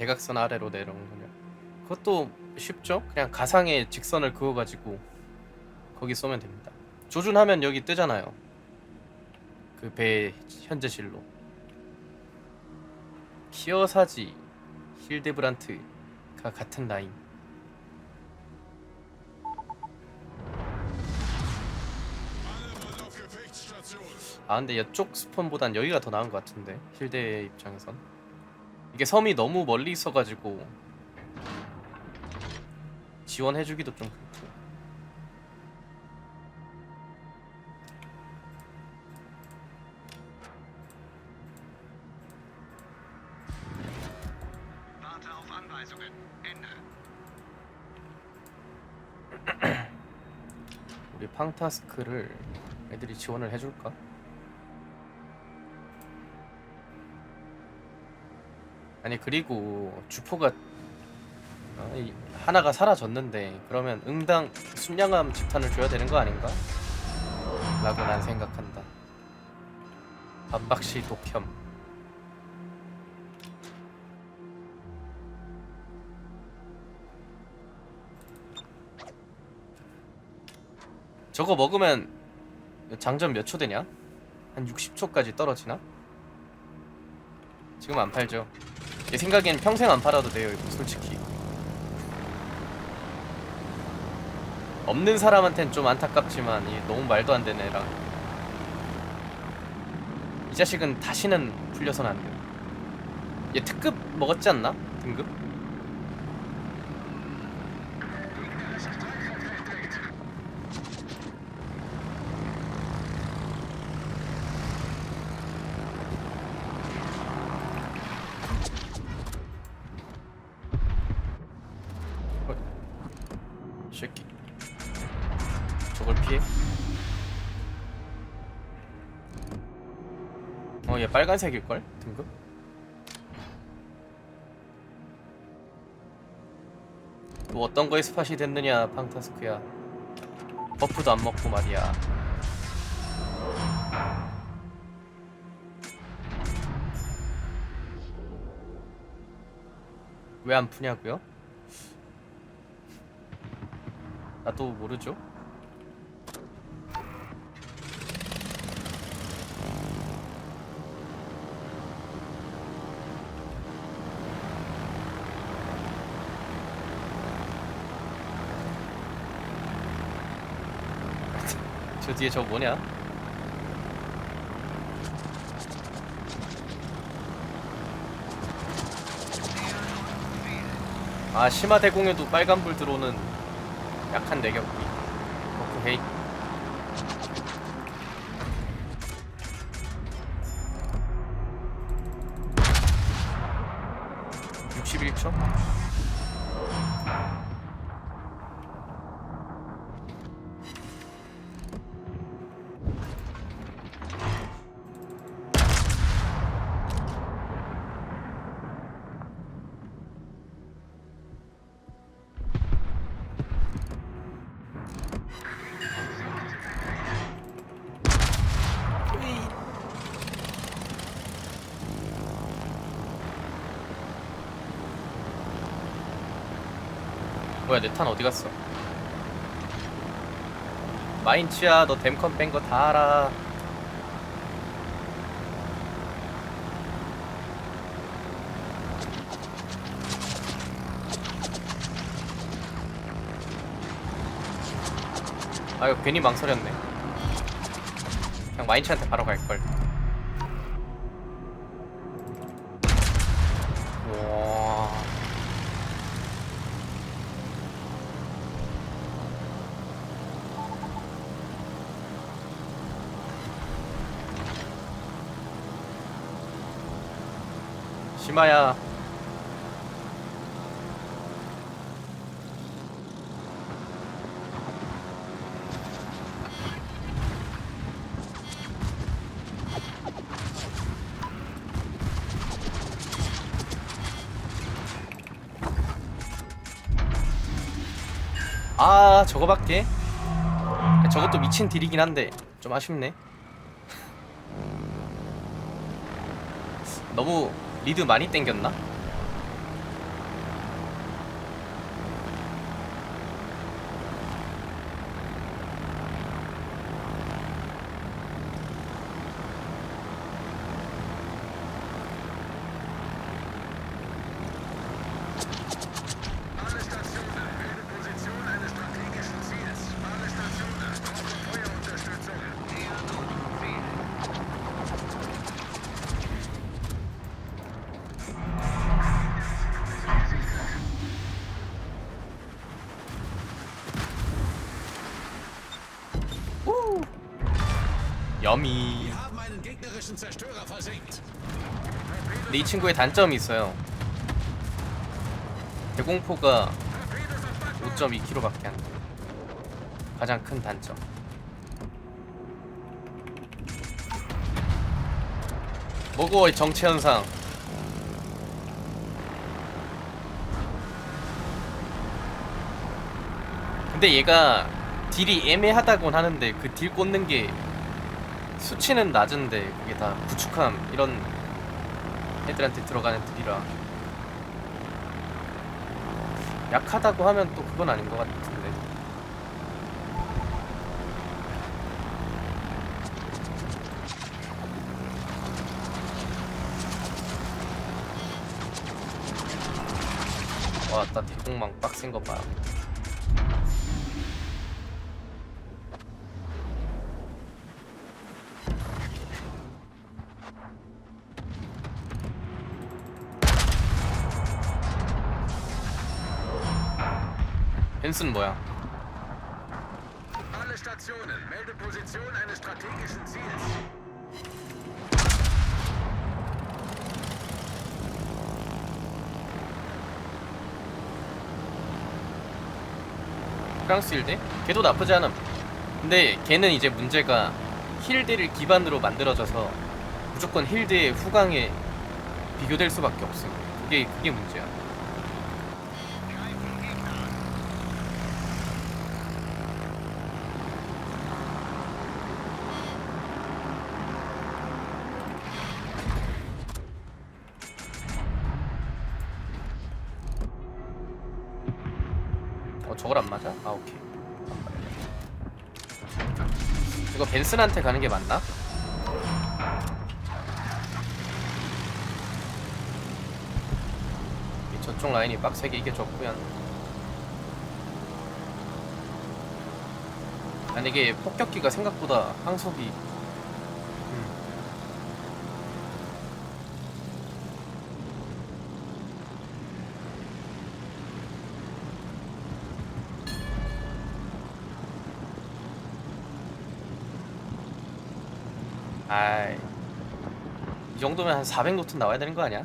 대각선 아래로 내려오느냐. 그것도 쉽죠? 그냥 가상의 직선을 그어가지고 거기 쏘면 됩니다. 조준하면 여기 뜨잖아요. 그배 현재 실로. 키어사지 힐데브란트가 같은 라인. 아 근데 이쪽 스폰보단 여기가 더 나은 것 같은데 힐대 입장에선 이게 섬이 너무 멀리 있어가지고 지원해주기도 좀 그렇고. 우리 팡타스크를 애들이 지원을 해줄까? 아니 그리고 주포가 어, 이- 하나가 사라졌는데 그러면 응당 순양함 집탄을 줘야 되는 거 아닌가? 라고 난 생각한다 반박시 독혐 저거 먹으면 장전 몇 초 되냐? 한 60초까지 떨어지나? 지금 안 팔죠. 내 생각엔 평생 안 팔아도 돼요, 이거 솔직히. 없는 사람한텐 좀 안타깝지만 이 너무 말도 안 되는 애라. 이 자식은 다시는 풀려선 안 돼. 얘 특급 먹었지 않나? 등급? 피해? 어, 얘 빨간색일걸? 등급? 또 어떤 거에 스팟이 됐느냐, 팡타스크야. 버프도 안 먹고 말이야. 왜 안 푸냐고요? 나도 모르죠. 저 뒤에 저 뭐냐? 아 심화 대공에도 빨간불 들어오는 약한 내격이 오케이 61초? 뭐야 내 탄 어디 갔어? 마인츠야 너 댐컨 뺀 거 다 알아. 아유 괜히 망설였네. 그냥 마인츠한테 바로 갈 걸 심아야. 아 저거밖에? 저것도 미친 딜이긴 한데 좀 아쉽네. 너무 리드 많이 땡겼나? Versenkt. 근데 이 친구의 단점이 있어요. 대공포가 5.2kg밖에 안 돼. 가장 큰 단점. 뭐고 정체 현상. 근데 얘가 딜이 애매하다곤 하는데 그 딜 꽂는 게 수치는 낮은데 그게 다 구축함 이런 애들한테 들어가는 딜이라 약하다고 하면 또 그건 아닌 것 같은데 와나 대공망 빡센 거 봐. 벤슨 뭐야? 프랑스 힐대? 걔도 나쁘지 않음. 근데 걔는 이제 문제가 힐드를 기반으로 만들어져서 무조건 힐드의 후광에 비교될 수밖에 없음. 그게 그게 문제야. 어 저걸 안 맞아? 아 오케이. 이거 벤슨한테 가는 게 맞나? 이 저쪽 라인이 빡세게 이게 좋구요 아니 이게 폭격기가 생각보다 항속이 아이 이 정도면 한 400노트 나와야 되는 거 아니야?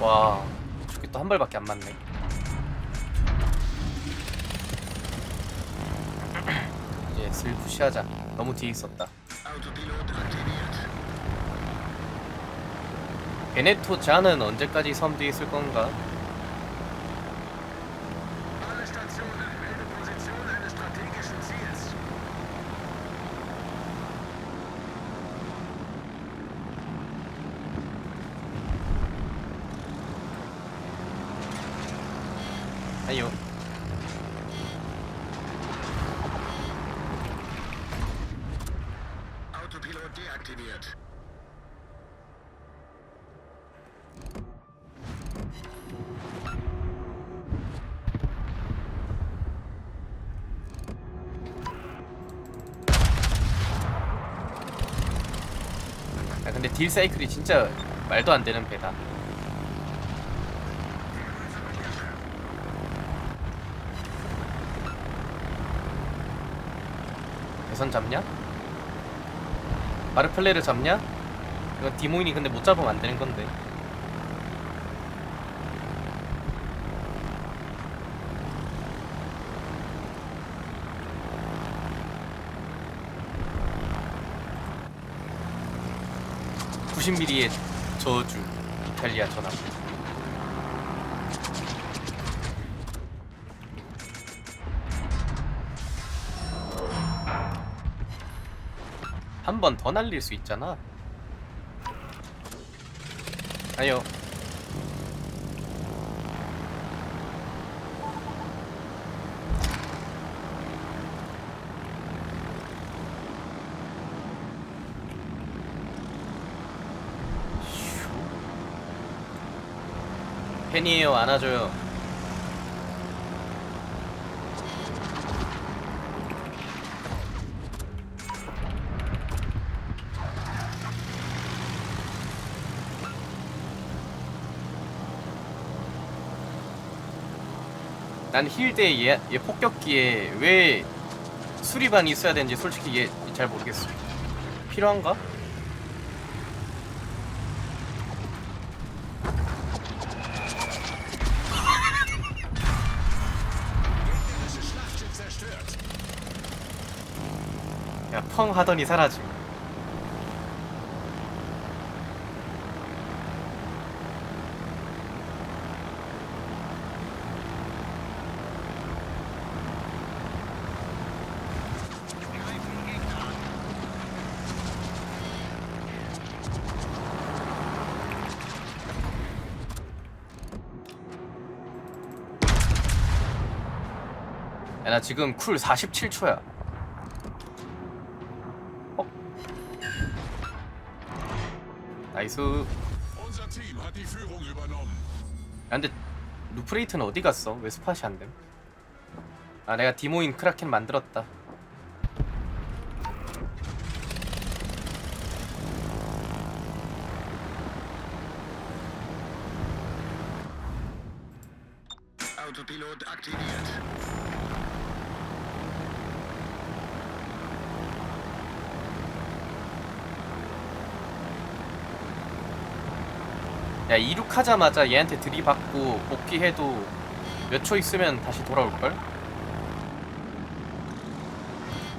와또한 발밖에 안 맞네 이제 슬 푸시하자 너무 뒤에 있었다. 베네토 잔은 언제까지 섬 뒤에 있을 건가? Deaktiviert. 아 근데 딜 사이클이 진짜 말도 안 되는 배다 대선 잡냐? 마르플레를 잡냐? 이건 디모인이 근데 못 잡으면 안 되는 건데 (90mm의) 저주 이탈리아 전함 번 더 날릴 수 있잖아. 아니요. 팬이에요 안아줘요 난 힐대에 얘, 얘 폭격기에 왜 수리반이 있어야 되는지 솔직히 얘 잘 모르겠어. 필요한가? 펑 하더니 사라짐. 나 지금 쿨 47초야. 나이스. 야. 근데 루프레이트는 어디 갔어? 왜 스팟이 안 됨? 아, 내가 디모인 크라켄 만들었다. Autopilot aktiviert. 야, 이륙하자마자 얘한테 들이받고 복귀해도 몇 초 있으면 다시 돌아올걸?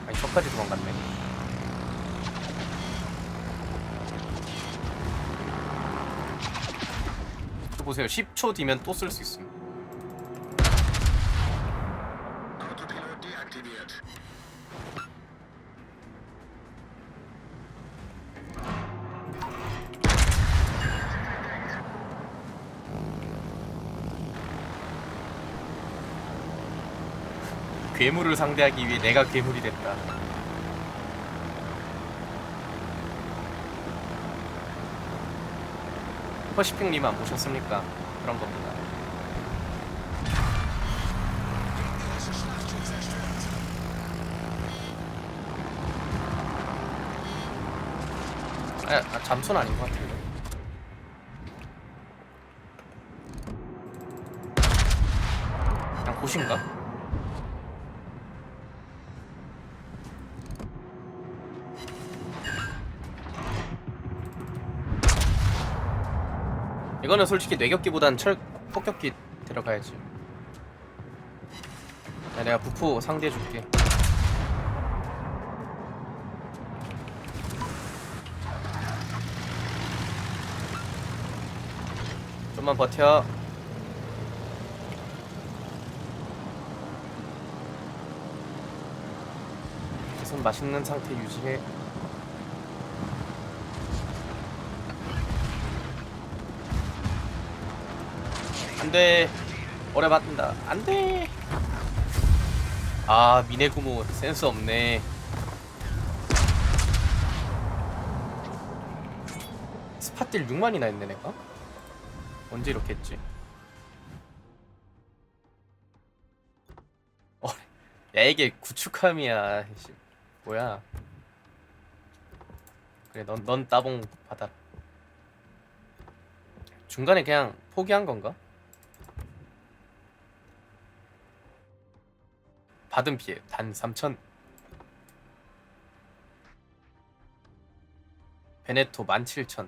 아니, 저까지 도망갔네. 저 보세요. 10초 뒤면 또 쓸 수. Autopilot 괴물을 상대하기 위해 내가 괴물이 됐다. 퍼시픽님 안 보셨습니까? 그런 겁니다. 아, 아 잠수는 아닌 것 같은데. 그냥 곳인가? 이거는 솔직히 뇌격기보단 철 폭격기 들어가야지. 야, 내가 부포 상대해줄게. 좀만 버텨. 계속 맛있는 상태 유지해. 안돼. 오래 받는다. 안돼. 아 미네구모 센스 없네. 스팟딜 6만이나 했네 내가. 언제 이렇게 했지? 어, 야 이게 구축함이야. 씨, 뭐야? 그래, 넌, 넌 따봉 받아. 중간에 그냥 포기한 건가? 받은 피해 단 3천. 베네토 17,000.